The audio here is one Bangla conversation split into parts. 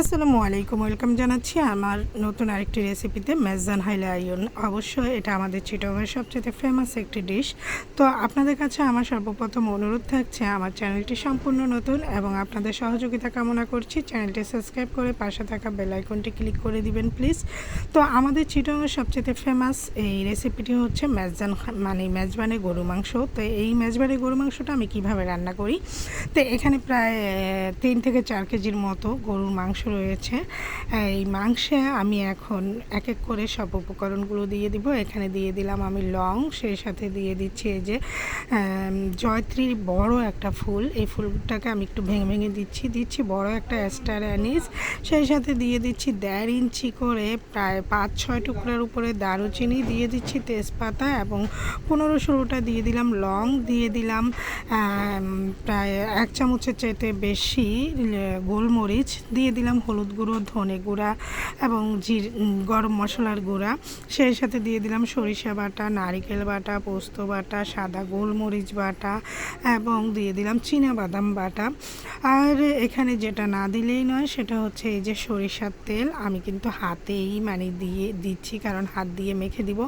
আসসালামু আলাইকুম, ওয়েলকাম জানাচ্ছি আমার নতুন আরেকটি রেসিপিতে মেজান হাইলা আয়ন অবশ্যই এটা আমাদের চিটগের সবচেয়ে ফেমাস একটি ডিশ তো আপনাদের কাছে আমার সর্বপ্রথম অনুরোধ থাকছে, আমার চ্যানেলটি সম্পূর্ণ নতুন এবং আপনাদের সহযোগিতা কামনা করছি। চ্যানেলটি সাবস্ক্রাইব করে পাশে থাকা বেল আইকনটি ক্লিক করে দিবেন প্লিজ তো আমাদের চিটগের সবচেয়ে ফেমাস এই রেসিপিটি হচ্ছে মেজবান মানে মেজবানে গরু মাংস। তো এই মেজবানে গরু মাংসটা আমি কীভাবে রান্না করি? তো এখানে প্রায় তিন থেকে চার কেজির মতো গরুর মাংস রয়েছে। এই মাংসে আমি এখন এক এক করে সব উপকরণগুলো দিয়ে দিব। এখানে দিয়ে দিলাম আমি লং, সেই সাথে দিয়ে দিচ্ছি এই যে জয়ত্রীর বড় একটা ফুল। এই ফুলটাকে আমি একটু ভেঙে ভেঙে দিচ্ছি। দিচ্ছি বড় একটা স্টার অ্যানিস। সেই সাথে দিয়ে দিচ্ছি দেড় ইঞ্চি করে প্রায় পাঁচ, ছয় টুকরার উপরে দারুচিনি। দিয়ে দিচ্ছি তেজপাতা এবং পনেরো ষোলোটা দিয়ে দিলাম লং। দিয়ে দিলাম প্রায় এক চামচের চাইতে বেশি গোলমরিচ। দিয়ে দিলাম হলুদ গুঁড়ো, ধনে গুঁড়া এবং জির গরম মশলার গুঁড়া। সেই সাথে দিয়ে দিলাম সরিষা বাটা, নারিকেল বাটা, পোস্ত বাটা, সাদা গোলমরিচ বাটা এবং দিয়ে দিলাম চীনা বাদাম বাটা। আর এখানে যেটা না দিলেই নয়, সেটা হচ্ছে এই যে সরিষার তেল। আমি কিন্তু হাতেই মানে দিয়ে দিচ্ছি, কারণ হাত দিয়ে মেখে দিব।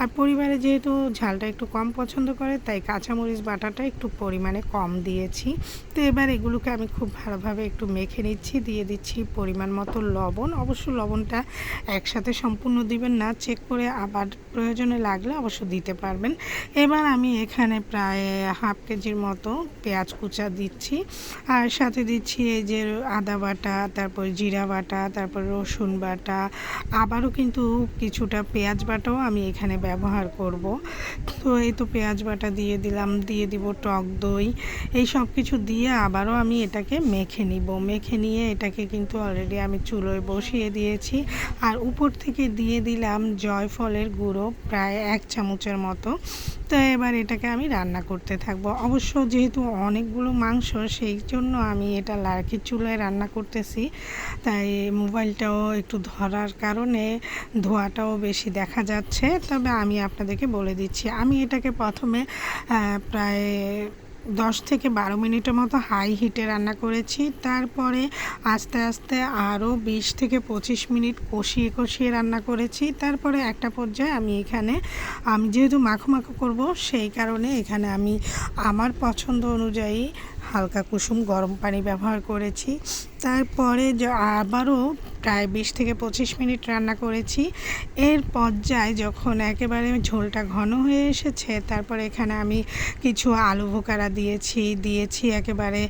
আর পরিবারে যেহেতু ঝালটা একটু কম পছন্দ করে, তাই কাঁচামরিচ বাটাটা একটু পরিমাণে কম দিয়েছি। তো এবার এগুলোকে আমি খুব ভালোভাবে একটু মেখে নিচ্ছি, দিয়ে দিচ্ছি পরিমাণ মতো লবণ। অবশ্য লবণটা একসাথে সম্পূর্ণ দিবেন না চেক করে আবার প্রয়োজনে লাগলে অবশ্য দিতে পারবেন। এবার আমি এখানে প্রায় হাফ কেজির মতো পেঁয়াজ কুচা দিচ্ছি। আর সাথে দিচ্ছি এই যে আদা বাটা, তারপর জিরা বাটা, তারপর রসুন বাটা, আবারও কিন্তু কিছুটা পেঁয়াজ বাটাও আমি এখানে ব্যবহার করব। তো এই তো পেঁয়াজ বাটা দিয়ে দিলাম, দিয়ে দিব টক দই। এই সব কিছু দিয়ে আবারও আমি এটাকে মেখে নিব। মেখে নিয়ে এটাকে কিন্তু অলরেডি আমি চুলোয় বসিয়ে দিয়েছি। আর উপর থেকে দিয়ে দিলাম জয়ফলের গুঁড়ো, প্রায় এক চামচের মতো। তো এবার এটাকে আমি রান্না করতে থাকব। অবশ্য যেহেতু অনেকগুলো মাংস, সেই জন্য আমি এটা লার্কির চুলায় রান্না করতেছি। তাই মোবাইলটাও একটু ধরার কারণে ধোঁয়াটাও বেশি দেখা যাচ্ছে। তবে আমি আপনাদেরকে বলে দিচ্ছি, আমি এটাকে প্রথমে প্রায় দশ থেকে বারো মিনিটের মতো হাই হিটে রান্না করেছি। তারপরে আস্তে আস্তে আরও বিশ থেকে পঁচিশ মিনিট কষিয়ে কষিয়ে রান্না করেছি। তারপরে একটা পর্যায়ে আমি এখানে, আমি যেহেতু মাখো মাখো করব, সেই কারণে এখানে আমি আমার পছন্দ অনুযায়ী হালকা কুসুম গরম পানি ব্যবহার করেছি। তারপরে আবারও প্রায় বিশ থেকে পঁচিশ মিনিট রান্না করেছি। এর পর্যায়ে যখন একেবারে ঝোলটা ঘন হয়ে এসেছে, তারপর এখানে আমি কিছু আলু ভোকারা দিয়েছি দিয়েছি একেবারে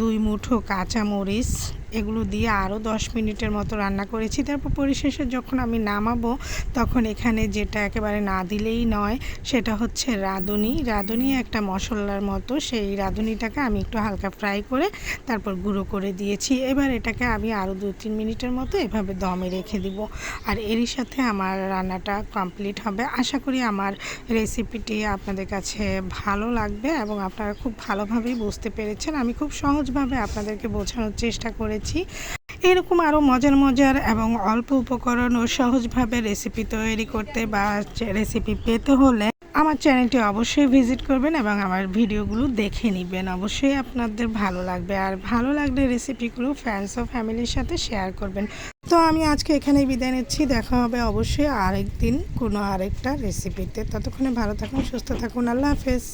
দুই মুঠো কাঁচা মরিচ এগুলো দিয়ে আরও দশ মিনিটের মতো রান্না করেছি। তারপর পরিশেষে যখন আমি নামাবো, তখন এখানে যেটা একেবারে না দিলেই নয়, সেটা হচ্ছে রাঁধুনি। রাঁধুনি একটা মশলার মতো, সেই রাঁধুনিটাকে আমি একটু হালকা ফ্রাই করে তারপর গুঁড়ো করে দিয়েছি। এবার এটাকে আমি আরও দু তিন মিনিটের মতো এভাবে দমে রেখে দিব। আর এরই সাথে আমার রান্নাটা কমপ্লিট হবে। আশা করি আমার রেসিপিটি আপনাদের কাছে ভালো লাগবে এবং আপনারা খুব ভালোভাবেই বুঝতে পেরেছেন। আমি খুব সহজভাবে আপনাদেরকে বোঝানোর চেষ্টা করেছি। এরকম আরও মজার মজার এবং অল্প উপকরণ ও সহজভাবে রেসিপি তৈরি করতে বা রেসিপি পেতে হলে আমার চ্যানেলটি অবশ্যই ভিজিট করবেন এবং আমার ভিডিওগুলো দেখে নেবেন। অবশ্যই আপনাদের ভালো লাগবে। আর ভালো লাগলে রেসিপিগুলো ফ্রেন্ডস ও ফ্যামিলির সাথে শেয়ার করবেন। তো আমি আজকে এখানেই বিদায় নিচ্ছি। দেখা হবে অবশ্যই আরেকদিন কোনো আরেকটা রেসিপিতে ততক্ষণে ভালো থাকুন, সুস্থ থাকুন। আল্লাহ হাফেজ।